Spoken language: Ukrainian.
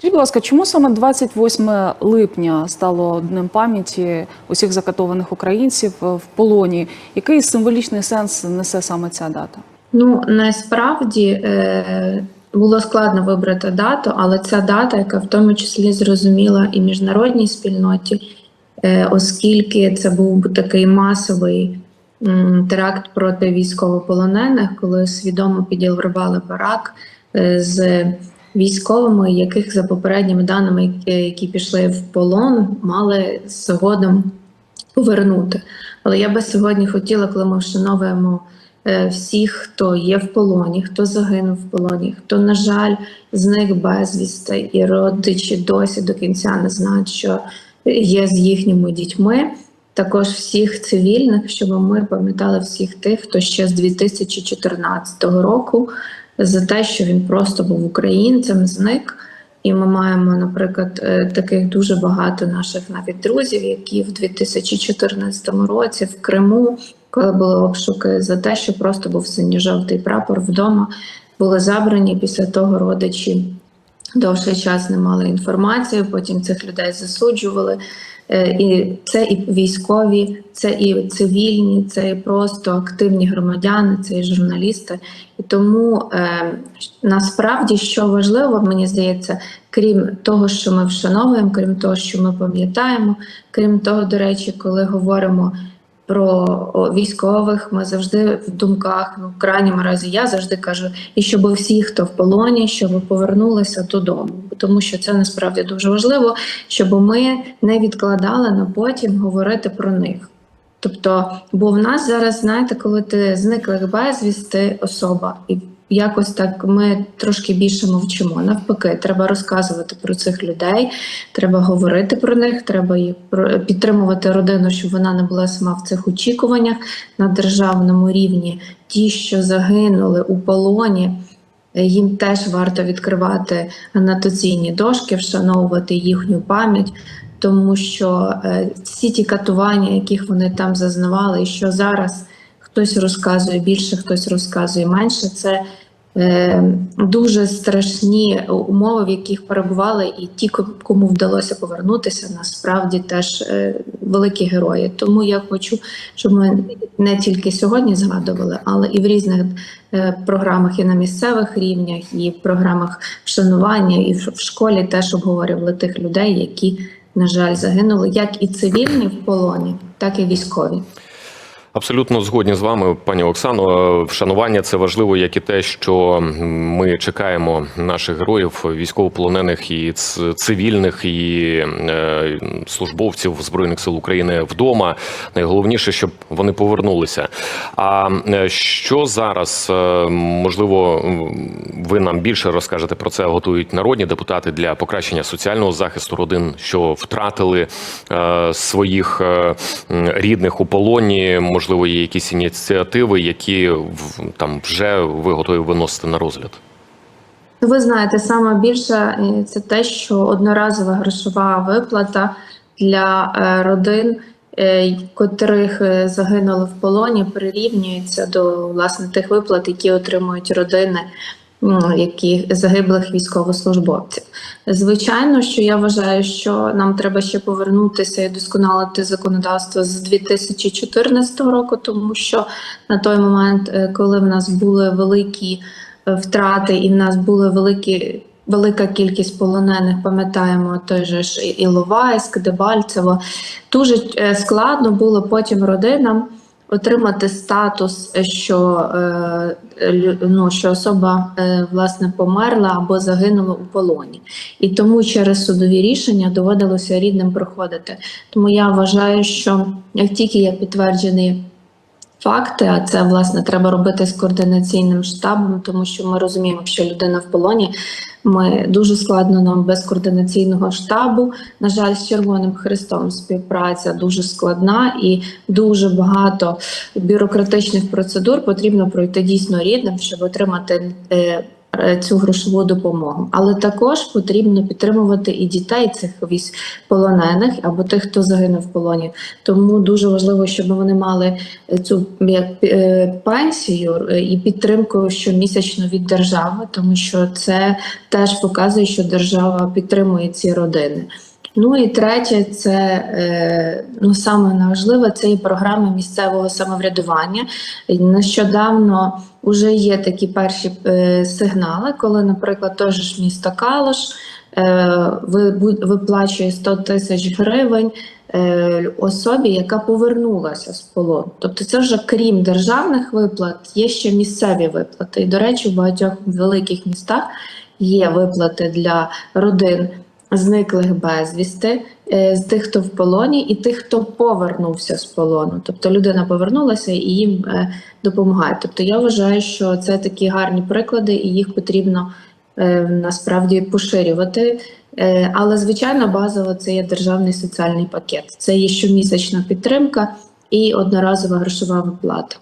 Скажіть, будь ласка, чому саме 28 липня стало днем пам'яті усіх закатованих українців в полоні? Який символічний сенс несе саме ця дата? Ну насправді е, було складно вибрати дату, але ця дата, яка в тому числі зрозуміла і міжнародній спільноті, е, оскільки це був такий масовий теракт проти військовополонених, коли свідомо підірвали барак е, з військовими, яких за попередніми даними, які- які пішли в полон, мали згодом повернути. Але я би сьогодні хотіла, коли ми вшановуємо е, всіх, хто є в полоні, хто загинув в полоні, хто, на жаль, зник безвісти, і родичі досі до кінця не знають, що є з їхніми дітьми. Також всіх цивільних, щоб ми пам'ятали всіх тих, хто ще з 2014 року за те, що він просто був українцем, зник. І ми маємо, наприклад, е, таких дуже багато наших навіть друзів, які в 2014 році в Криму, коли були обшуки за те, що просто був синьо-жовтий прапор вдома, були забрані після того родичі. Довший час не мали інформації, потім цих людей засуджували. Е, І це і військові, це і цивільні, це і просто активні громадяни, це і журналісти. І тому е, насправді, що важливо, мені здається, крім того, що ми вшановуємо, крім того, що ми пам'ятаємо, крім того, до речі, коли говоримо про військових, ми завжди в думках, ну в крайньому разі, я завжди кажу, і щоб всі, хто в полоні, щоб повернулися додому, тому що це насправді дуже важливо, щоб ми не відкладали на потім говорити про них. Тобто, бо в нас зараз, знаєте, коли ти зниклих безвісти особа, і якось так ми трошки більше мовчимо. Навпаки, треба розказувати про цих людей, треба говорити про них, треба їх підтримувати родину, щоб вона не була сама в цих очікуваннях на державному рівні. Ті, що загинули у полоні. Їм теж варто відкривати анотаційні дошки, вшановувати їхню пам'ять, тому що е, всі ті катування, яких вони там зазнавали, і що зараз хтось розказує більше, хтось розказує менше, це дуже страшні умови, в яких перебували, і ті, ко- кому вдалося повернутися, насправді теж е, великі герої. Тому я хочу, щоб ми не тільки сьогодні згадували, але і в різних е, програмах і на місцевих рівнях, і в програмах вшанування, і в школі теж обговорювали тих людей, які, на жаль, загинули, як і цивільні в полоні, так і військові. Абсолютно згодні з вами, пані Оксано. Вшанування це важливо, як і те, що ми чекаємо наших героїв, військовополонених і цивільних, і е, службовців збройних сил України вдома. Найголовніше, щоб вони повернулися. А е, що зараз е, можливо ви нам більше розкажете про це? Готують народні депутати для покращення соціального захисту родин, що втратили своїх рідних у полоні. Можливо, є якісь ініціативи, які там вже ви готові виносити на розгляд. Ви знаєте, саме більше це те, що одноразова грошова виплата для е, родин, е, котрих е, загинули в полоні, прирівнюється до власне тих виплат, які отримують родини. М, Які загиблих військовослужбовців, звичайно, що я вважаю, що нам треба ще повернутися і досконалити законодавство з 2014 року, тому що на той момент, е, коли в нас були великі е, втрати, і в нас були великі. Велика кількість полонених, пам'ятаємо той же ж Іловайськ, Дебальцево. Дуже е, складно було потім родинам отримати статус, що, е, ну, що особа е, власне померла або загинула у полоні. І тому через судові рішення доводилося рідним проходити. Тому я вважаю, що як тільки є підтверджений факти, а це власне треба робити з координаційним штабом, тому що ми розуміємо, що людина в полоні. Ми дуже складно нам без координаційного штабу. На жаль, з Червоним Христом співпраця дуже складна і дуже багато бюрократичних процедур потрібно пройти дійсно рідним, щоб отримати е, цю грошову допомогу. Але також потрібно підтримувати і дітей цих військ полонених або тих, хто загинув в полоні. Тому дуже важливо, щоб вони мали е, цю як е, пенсію е, і підтримку щомісячно від держави, тому що це теж показує, що держава підтримує ці родини. Ну і третє, це е, ну саме важливе, це і програми місцевого самоврядування. Нещодавно вже є такі перші е, сигнали, коли, наприклад, теж місто Калуш е, ви, виплачує 100 тисяч гривень особі, яка повернулася з полону. Тобто, це вже крім державних виплат, є ще місцеві виплати. І, до речі, в багатьох великих містах є виплати для родин зниклих безвісти, е, з тих, хто в полоні, і тих, хто повернувся з полону. Тобто людина повернулася і їм е, допомагає. Тобто я вважаю, що це такі гарні приклади, і їх потрібно е, насправді поширювати. Але звичайно, базово це є державний соціальний пакет. Це є щомісячна підтримка і одноразова грошова виплата.